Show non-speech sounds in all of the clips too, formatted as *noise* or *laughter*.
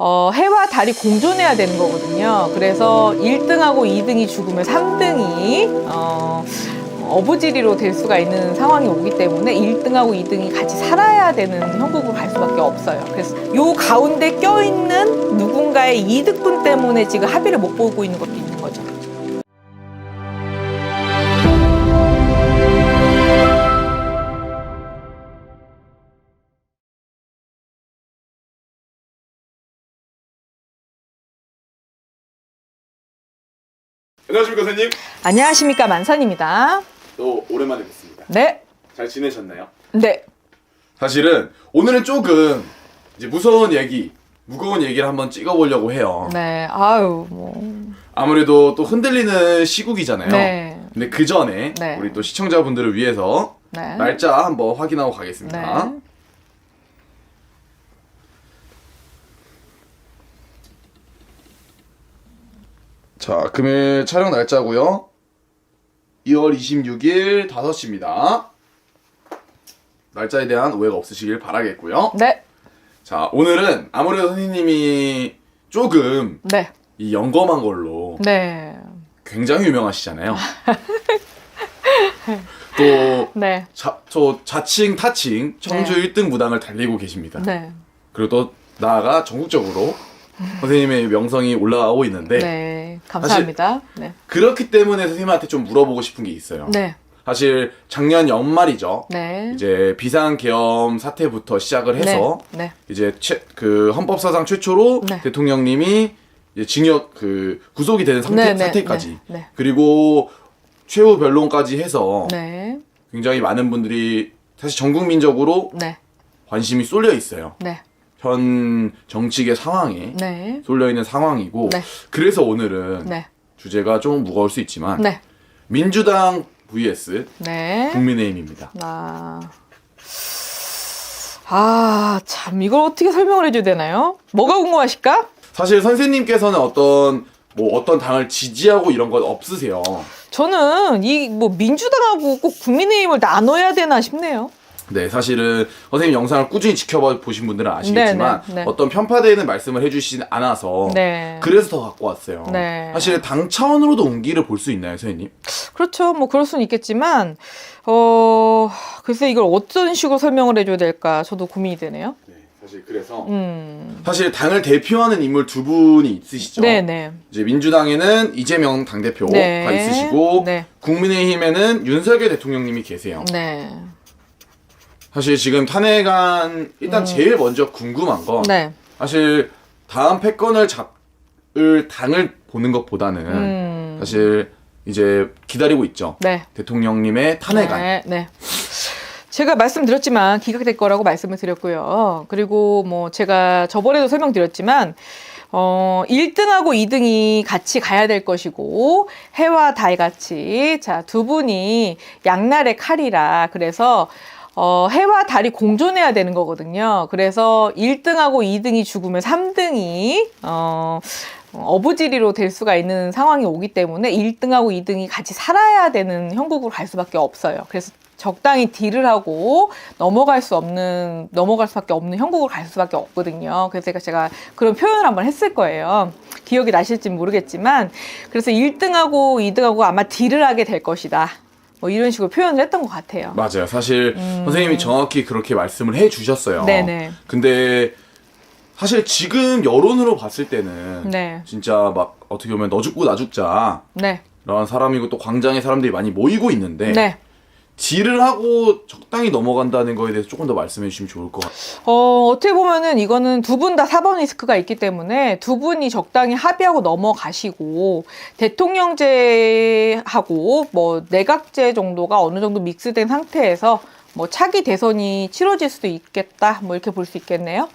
어, 해와 달이 공존해야 되는 거거든요. 그래서 1등하고 2등이 죽으면 3등이 어, 어부지리로 될 수가 있는 상황이 오기 때문에 1등하고 2등이 같이 살아야 되는 형국으로 갈 수밖에 없어요. 그래서 요 가운데 껴있는 누군가의 이득분 때문에 지금 합의를 못 보고 있는 것도 있는 안녕하십니까 선생님. 안녕하십니까 만선입니다. 또 오랜만에 뵙습니다. 네, 잘 지내셨나요? 네, 사실은 오늘은 조금 이제 무서운 얘기, 무거운 얘기를 한번 찍어보려고 해요. 네. 아유 뭐. 아무래도 또 흔들리는 시국이잖아요. 네. 근데 그 전에 네. 우리 또 시청자분들을 위해서 네. 날짜 한번 확인하고 가겠습니다. 네. 자, 금일 촬영 날짜고요. 2월 26일 5시입니다. 날짜에 대한 오해가 없으시길 바라겠고요. 네. 자, 오늘은 아무래도 선생님이 조금 네. 이 영검한 걸로 네. 굉장히 유명하시잖아요. *laughs* 또, 네. 자, 저 자칭 타칭 청주 네. 1등 무당을 달리고 계십니다. 네. 그리고 또 나아가 전국적으로 선생님의 명성이 올라가고 있는데 네. 감사합니다. 네. 그렇기 때문에 선생님한테 좀 물어보고 싶은 게 있어요. 네. 사실 작년 연말이죠. 네. 이제 비상계엄 사태부터 시작을 해서 네. 네. 이제 최, 그 헌법사상 최초로 네. 대통령님이 이제 징역 그 구속이 되는 상태, 네, 네, 사태까지 네, 네. 그리고 최후 변론까지 해서 네. 굉장히 많은 분들이 사실 전 국민적으로 네. 관심이 쏠려 있어요. 네. 현 정치계 상황에 네. 쏠려 있는 상황이고 네. 그래서 오늘은 네. 주제가 좀 무거울 수 있지만 네. 민주당 vs 네. 국민의힘입니다. 아. 아, 참 이걸 어떻게 설명을 해줘야 되나요? 뭐가 궁금하실까? 사실 선생님께서는 어떤 뭐 어떤 당을 지지하고 이런 건 없으세요. 저는 이 뭐 민주당하고 꼭 국민의힘을 나눠야 되나 싶네요. 네, 사실은 선생님 영상을 꾸준히 지켜봐 보신 분들은 아시겠지만 네, 네, 네. 어떤 편파되는 말씀을 해주시진 않아서 네. 그래서 더 갖고 왔어요. 네. 사실 당 차원으로도 운기를 볼 수 있나요, 선생님? 그렇죠. 뭐 그럴 수는 있겠지만 어 글쎄 이걸 어떤 식으로 설명을 해줘야 될까 저도 고민이 되네요. 네, 사실 그래서 음. 사실 당을 대표하는 인물 두 분이 있으시죠. 네 네. 이제 민주당에는 이재명 당 대표가 네. 있으시고 네. 국민의힘에는 윤석열 대통령님이 계세요. 네. 사실 지금 탄핵안 일단 제일 먼저 궁금한 건 음. 네. 사실 다음 패권을 잡을 당을 보는 것보다는 음. 사실 이제 기다리고 있죠. 네. 대통령님의 탄핵안. 네. 네. 제가 말씀드렸지만 기각될 거라고 말씀을 드렸고요. 그리고 뭐 제가 저번에도 설명드렸지만 어 1등하고 2등이 같이 가야 될 것이고 해와 달 같이 자 두 분이 양날의 칼이라 그래서 어, 해와 달이 공존해야 되는 거거든요. 그래서 1등하고 2등이 죽으면 3등이 어, 어부지리로 될 수가 있는 상황이 오기 때문에 1등하고 2등이 같이 살아야 되는 형국으로 갈 수밖에 없어요. 그래서 적당히 딜을 하고 넘어갈 수 없는 넘어갈 수밖에 없는 형국으로 갈 수밖에 없거든요. 그래서 제가 제가 그런 표현을 한번 했을 거예요. 기억이 나실지 모르겠지만 그래서 1등하고 2등하고 아마 딜을 하게 될 것이다. 뭐 이런 식으로 표현을 했던 것 같아요. 맞아요. 사실 선생님이 정확히 그렇게 말씀을 해 주셨어요. 음. 네네. 근데 사실 지금 여론으로 봤을 때는 네. 진짜 막 어떻게 보면 너 죽고 나 죽자 네. 라는 사람이고 또 광장에 사람들이 많이 모이고 있는데 네. 딜을 하고 적당히 넘어간다는 거에 대해서 조금 더 말씀해 주시면 좋을 것 같아요. 어, 어떻게 보면은 이거는 두 분다 사법 리스크가 있기 때문에 두 분이 적당히 합의하고 넘어가시고 대통령제하고 뭐 내각제 정도가 어느 정도 믹스된 상태에서 뭐 차기 대선이 치러질 수도 있겠다. 뭐 이렇게 볼 수 있겠네요.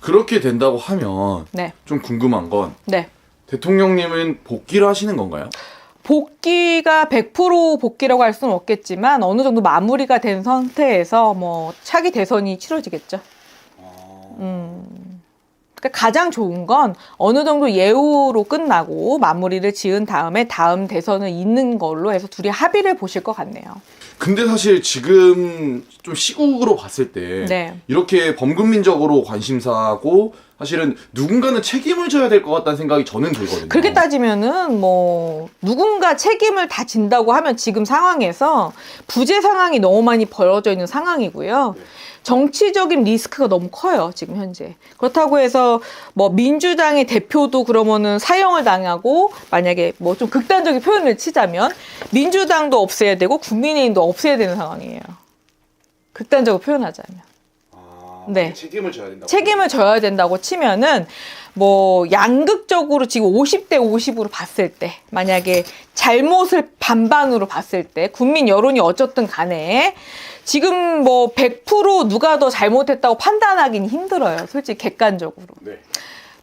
그렇게 된다고 하면 네. 좀 궁금한 건 네. 대통령님은 복귀를 하시는 건가요? 복귀가 100% 복귀라고 할 수는 없겠지만 어느 정도 마무리가 된 상태에서 뭐 차기 대선이 치러지겠죠. 음. 그러니까 가장 좋은 건 어느 정도 예우로 끝나고 마무리를 지은 다음에 다음 대선을 잇는 걸로 해서 둘이 합의를 보실 것 같네요. 근데 사실 지금 좀 시국으로 봤을 때 네. 이렇게 범국민적으로 관심사고 사실은 누군가는 책임을 져야 될 것 같다는 생각이 저는 들거든요. 그렇게 따지면은 뭐 누군가 책임을 다 진다고 하면 지금 상황에서 부재 상황이 너무 많이 벌어져 있는 상황이고요. 네. 정치적인 리스크가 너무 커요, 지금 현재. 그렇다고 해서 뭐 민주당의 대표도 그러면은 사형을 당하고 만약에 뭐 좀 극단적인 표현을 치자면 민주당도 없애야 되고 국민의힘도 없애야 되는 상황이에요. 극단적으로 표현하자면. 아, 네. 책임을 져야 된다. 책임을 져야 된다고 치면은 뭐 양극적으로 지금 50대 50으로 봤을 때 만약에 잘못을 반반으로 봤을 때 국민 여론이 어쨌든 간에 지금 뭐 100% 누가 더 잘못했다고 판단하기는 힘들어요. 솔직히 객관적으로. 네.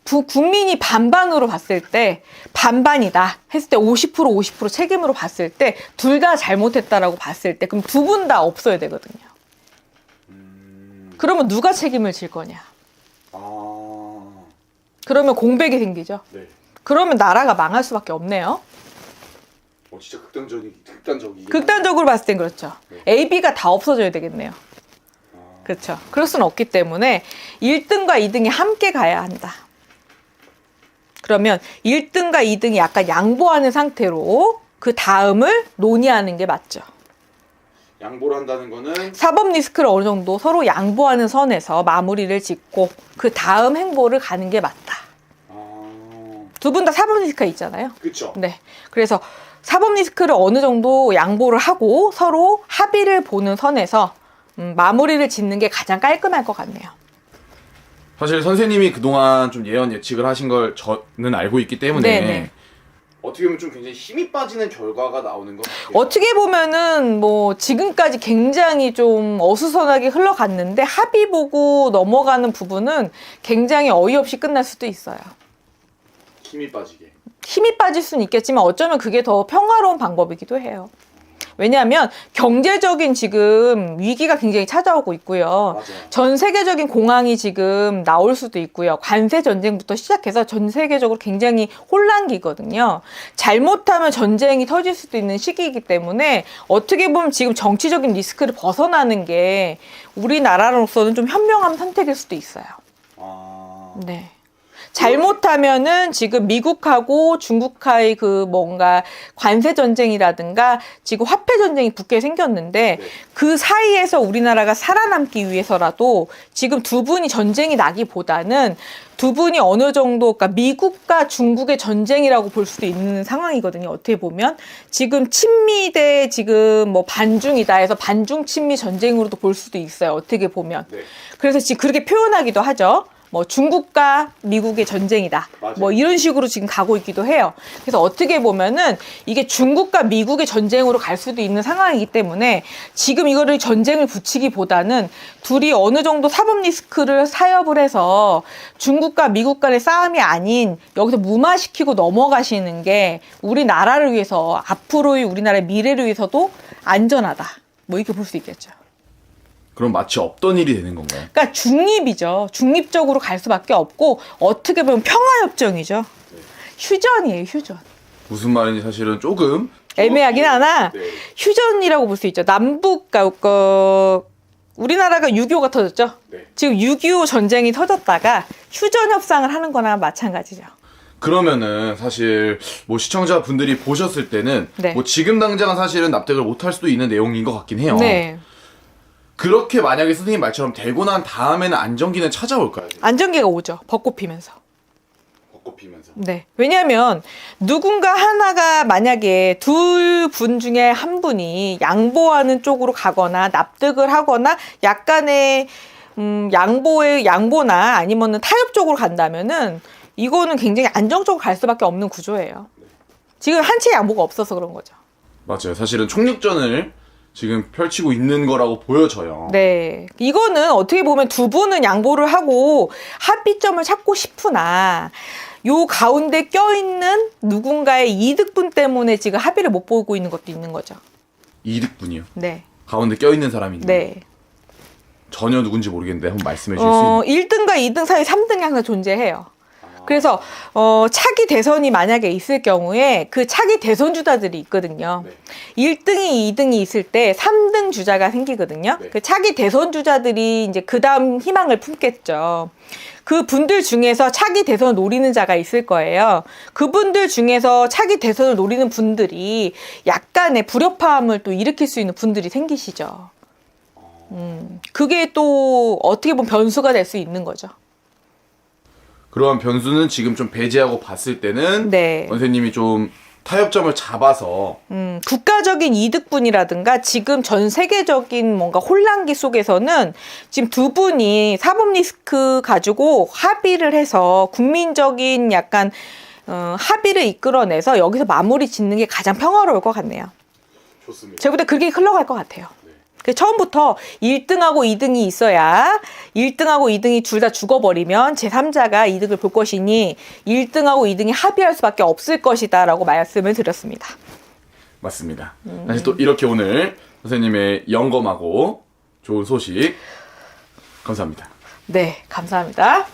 부, 국민이 반반으로 봤을 때 반반이다 했을 때 50% 50% 책임으로 봤을 때 둘 다 잘못했다라고 봤을 때 그럼 두 분 다 없어야 되거든요. 음, 그러면 누가 책임을 질 거냐? 아, 그러면 공백이 생기죠. 네. 그러면 나라가 망할 수밖에 없네요. 어, 진짜 극단적이 극단적이. 극단적으로 봤을 땐 그렇죠. 네. A, B가 다 없어져야 되겠네요. 아, 그렇죠. 그럴 수는 없기 때문에 1등과 2등이 함께 가야 한다. 그러면 1등과 2등이 약간 양보하는 상태로 그 다음을 논의하는 게 맞죠. 양보를 한다는 거는 사법 리스크를 어느 정도 서로 양보하는 선에서 마무리를 짓고 그 다음 행보를 가는 게 맞다. 아, 두 분 다 사법 리스크가 있잖아요. 그렇죠. 네. 그래서 사법 리스크를 어느 정도 양보를 하고 서로 합의를 보는 선에서 음, 마무리를 짓는 게 가장 깔끔할 것 같네요. 사실 선생님이 그동안 좀 예언 예측을 하신 걸 저는 알고 있기 때문에 네네. 어떻게 보면 좀 굉장히 힘이 빠지는 결과가 나오는 것 같아요. 어떻게 보면은 뭐 지금까지 굉장히 좀 어수선하게 흘러갔는데 합의 보고 넘어가는 부분은 굉장히 어이없이 끝날 수도 있어요. 힘이 빠지게. 힘이 빠질 수는 있겠지만 어쩌면 그게 더 평화로운 방법이기도 해요. 왜냐하면 경제적인 지금 위기가 굉장히 찾아오고 있고요. 맞아요. 전 세계적인 공황이 지금 나올 수도 있고요. 관세 전쟁부터 시작해서 전 세계적으로 굉장히 혼란기거든요. 잘못하면 전쟁이 터질 수도 있는 시기이기 때문에 어떻게 보면 지금 정치적인 리스크를 벗어나는 게 우리나라로서는 좀 현명한 선택일 수도 있어요. 아, 네. 잘못하면은 지금 미국하고 중국과의 그 뭔가 관세 전쟁이라든가 지금 화폐 전쟁이 붙게 생겼는데 네. 그 사이에서 우리나라가 살아남기 위해서라도 지금 두 분이 전쟁이 나기보다는 두 분이 어느 정도 그러니까 미국과 중국의 전쟁이라고 볼 수도 있는 상황이거든요. 어떻게 보면 지금 친미 대 지금 뭐 반중이다 해서 반중 친미 전쟁으로도 볼 수도 있어요. 어떻게 보면. 네. 그래서 지금 그렇게 표현하기도 하죠. 뭐 중국과 미국의 전쟁이다. 맞아요. 뭐 이런 식으로 지금 가고 있기도 해요. 그래서 어떻게 보면은 이게 중국과 미국의 전쟁으로 갈 수도 있는 상황이기 때문에 지금 이거를 전쟁을 붙이기보다는 둘이 어느 정도 사법 리스크를 사협을 해서 중국과 미국 간의 싸움이 아닌 여기서 무마시키고 넘어가시는 게 우리나라를 위해서 앞으로의 우리나라의 미래를 위해서도 안전하다. 뭐 이렇게 볼 수 있겠죠. 그럼 마치 없던 일이 되는 건가요? 그러니까 중립이죠. 중립적으로 갈 수밖에 없고 어떻게 보면 평화협정이죠. 휴전이에요, 휴전. 무슨 말인지 사실은 조금 애매하긴 하나 네. 휴전이라고 볼 수 있죠. 남북 그 우리나라가 6.25가 터졌죠. 네. 지금 6.25 전쟁이 터졌다가 휴전 협상을 하는 거나 마찬가지죠. 그러면은 사실 뭐 시청자 분들이 보셨을 때는 네. 뭐 지금 당장은 사실은 납득을 못 할 수도 있는 내용인 것 같긴 해요. 네. 그렇게 만약에 선생님 말처럼 되고 난 다음에는 안정기는 찾아올까요? 안정기가 오죠. 벚꽃 피면서. 벚꽃 피면서. 네. 왜냐하면 누군가 하나가 만약에 둘 분 중에 한 분이 양보하는 쪽으로 가거나 납득을 하거나 약간의 음, 양보의 양보나 아니면은 타협 쪽으로 간다면은 이거는 굉장히 안정적으로 갈 수밖에 없는 구조예요. 지금 한치의 양보가 없어서 그런 거죠. 맞아요. 사실은 총력전을 지금 펼치고 있는 거라고 보여져요. 네. 이거는 어떻게 보면 두 분은 양보를 하고 합의점을 찾고 싶으나 요 가운데 껴있는 누군가의 이득분 때문에 지금 합의를 못 보고 있는 것도 있는 거죠. 이득분이요. 네. 가운데 껴있는 있는 네. 전혀 누군지 모르겠는데 한번 말씀해 주실 수 어, 있나요? 1등과 2등 사이 3등이 항상 존재해요. 아, 그래서 어, 차기 대선이 만약에 있을 경우에 그 차기 대선 주자들이 있거든요. 네. 1등이 2등이 있을 때 3등 주자가 생기거든요. 네. 그 차기 대선 주자들이 이제 그 다음 희망을 품겠죠. 그 분들 중에서 차기 대선을 노리는 자가 있을 거예요. 그분들 중에서 차기 대선을 노리는 분들이 약간의 불협화음을 또 일으킬 수 있는 분들이 생기시죠. 음, 그게 또 어떻게 보면 변수가 될 수 있는 거죠. 그러한 변수는 지금 좀 배제하고 봤을 때는 네. 원세님이 좀 타협점을 잡아서 음, 국가적인 이득분이라든가 지금 전 세계적인 뭔가 혼란기 속에서는 지금 두 분이 사법 리스크 가지고 합의를 해서 국민적인 약간 어, 합의를 이끌어내서 여기서 마무리 짓는 게 가장 평화로울 것 같네요. 좋습니다. 제보다 그렇게 흘러갈 것 같아요. 네. 그 처음부터 1등하고 2등이 있어야 1등하고 2등이 둘 다 죽어버리면 제3자가 이득을 볼 것이니 1등하고 2등이 합의할 수밖에 없을 것이다 라고 말씀을 드렸습니다. 맞습니다. 사실 또 이렇게 오늘 선생님의 영검하고 좋은 소식 감사합니다. 네, 감사합니다.